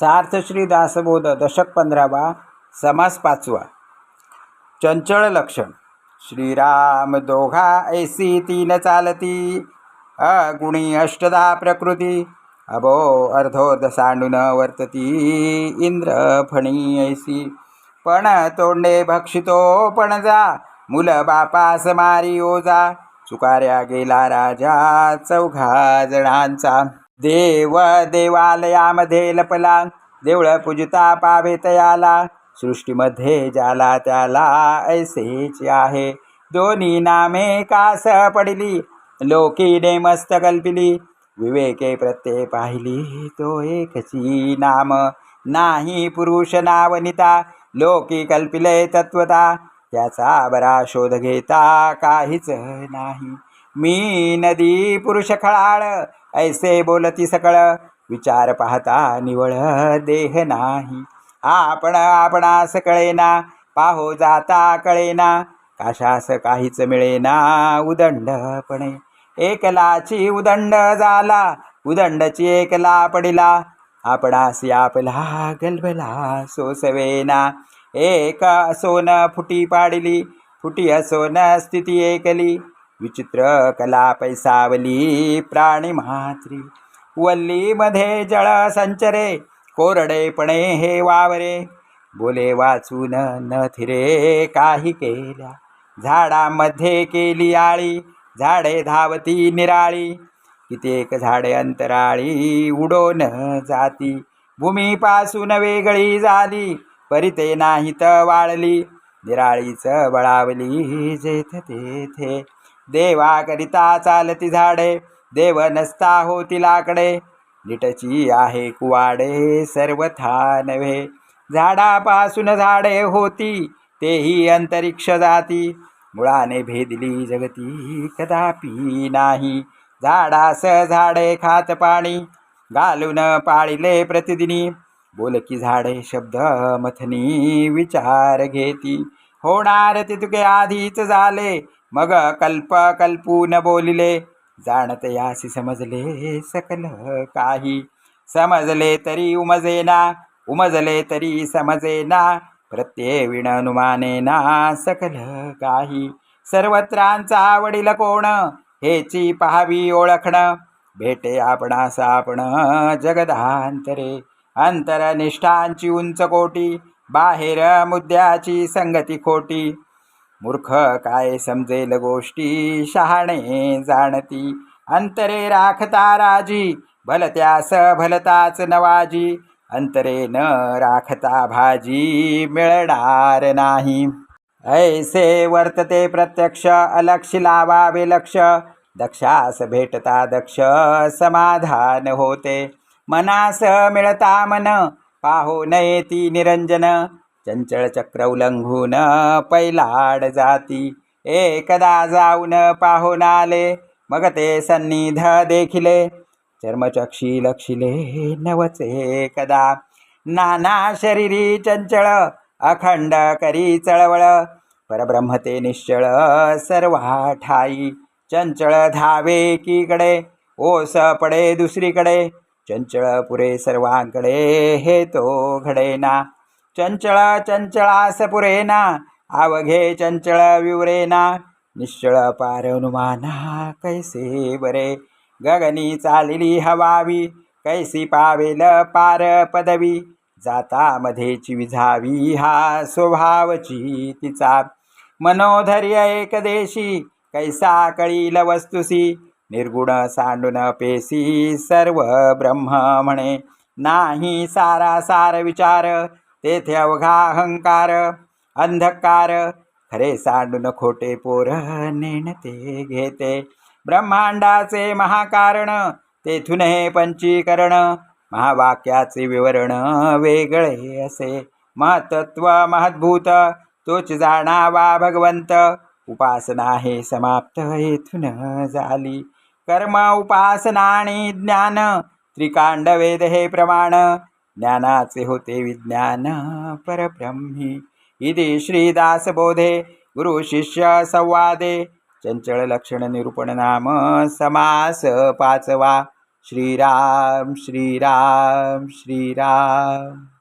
सार्थ श्री दासबोध दशक पंधरावा समास पाचवा. चंचळ लक्षण. श्रीराम दोघा ऐसी तीन चालती. अगुणी अष्टदा प्रकृती. अबो अर्धोर्ध सांडून वर्तती. इंद्र फणी ऐसी. पण तोंडे भक्षितो पण जा. मुल बापास मारी ओजा चुकाऱ्या गेला राजा चौघा जणांचा. देव देवालयामध्ये लपला देवळ पूजता पावे तयाला सृष्टीमध्ये ज्याला त्याला ऐसेच आहे. दोन्ही नामे कास पडली लोकीने मस्त कल्पिली. विवेके प्रत्यय पाहिली तो एकची नाम. नाही पुरुष नावनिता लोकी कल्पिले तत्वता. त्याचा बरा शोध घेता काहीच नाही. मी नदी पुरुष खळाळ ऐसे बोलती सकळ. विचार पाहता निवळ देह नाही. आपण आपणास कळेना पाहो जाता कळेना. काशास काहीच मिळेना उदंडपणे. एकलाची उदंड झाला उदंडची एकला पडिला. आपणास आपला गलबला सोसवेना. एक असोन फुटी पाडिली फुटी असोन स्थिती एकली. विचित्र कला पैसावली प्राणी मात्री. वल्लीमध्ये जळ संचरे कोरडेपणे हे वावरे. बोले वाचून न थिरे काही केल्या. झाडामध्ये केली आळी झाडे धावती निराळी. कित्येक झाडे अंतराळी उडोन जाती. भूमीपासून वेगळी झाली परिते नाहीत वाळली. निराळीच बळावली जेथ तेथे. देवाकरिता चालती झाडे देव नसता होती लाकडे. निटची आहे कुवाडे सर्वथा नव्हे. झाडापासून झाडे होती तेही अंतरिक्ष जाती. मुळाने भेदली जगती कदापि नाही. झाडास झाडे खात पाणी घालून पाळिले प्रतिदिनी. बोलकी झाडे शब्द मथनी विचार घेती. होणार ते तुके आधीच झाले मग कल्पा कल्पू न बोलिले जाणत यासी समजले सकल काही. समजले तरी उमजेना उमजले तरी समजेना. प्रत्यय विणनुमानेना सकल काही. सर्वत्रांचा आवडील कोण? हेची पहावी ओळखणं. भेटे आपणास आपण जगदांतरे. अंतरनिष्ठांची उंच कोटी बाहेर मुद्द्याची संगती खोटी. मूर्ख काय समजेल गोष्टी? शहाणे जाणती. अंतरे राखता राजी. भलत्यास भलताच नवाजी. अंतरे न राखता भाजी मिळणार नाही. ऐसे वर्तते प्रत्यक्ष अलक्ष लावावे लक्ष. दक्षास भेटता दक्ष समाधान होते. मनास मिळता मन. पाहो नये ती निरंजन. चंचळ चक्र उल्लंघून पैलाड जाती. एकदा जाऊन पाहून आले मग ते सन्निध देखिले. चर्मचक्षी लक्षिले नवचे कदा नाना शरीरी चंचळ अखंड करी चळवळ. परब्रह्म ते निश्चळ सर्वा ठाई. चंचळ धावे एकीकडे ओस पडे दुसरीकडे. चंचळ पुरे सर्वांकडे हे तो घडेना. चंचळ चंचळास पुरेना आवघे चंचळ विवरेना निश्चळ पारनुमाना कैसे बरे? गगनी चालली हवावी कैसी पावेल पार पदवी? जाता मध्येची विझावी हा स्वभावची तिचा. मनोधर्य एकदेशी कैसा कळील वस्तुसी? निर्गुण सांडून पेसी सर्व ब्रह्म म्हणे. नाही सारा सार विचार तेथे अवघा अहंकार अंधकार. खरे सांडून खोटे पोर नेणते घेते. ब्रह्मांडाचे महाकारण तेथून हे पंचीकरण. महावाक्याचे विवरण वेगळे असे. महतत्व महद्भूत तोच जाणावा भगवंत. उपासना हे समाप्त येथून झाली. कर्म उपासना आणि ज्ञान त्रिकांड वेद हे प्रमाण. ज्ञानाचे होते विज्ञान परब्रह्मी. इति श्रीदासबोधे गुरुशिष्य संवादे. चंचळ लक्षण निरूपण नाम समास पाचवा. श्रीराम श्रीराम श्रीराम.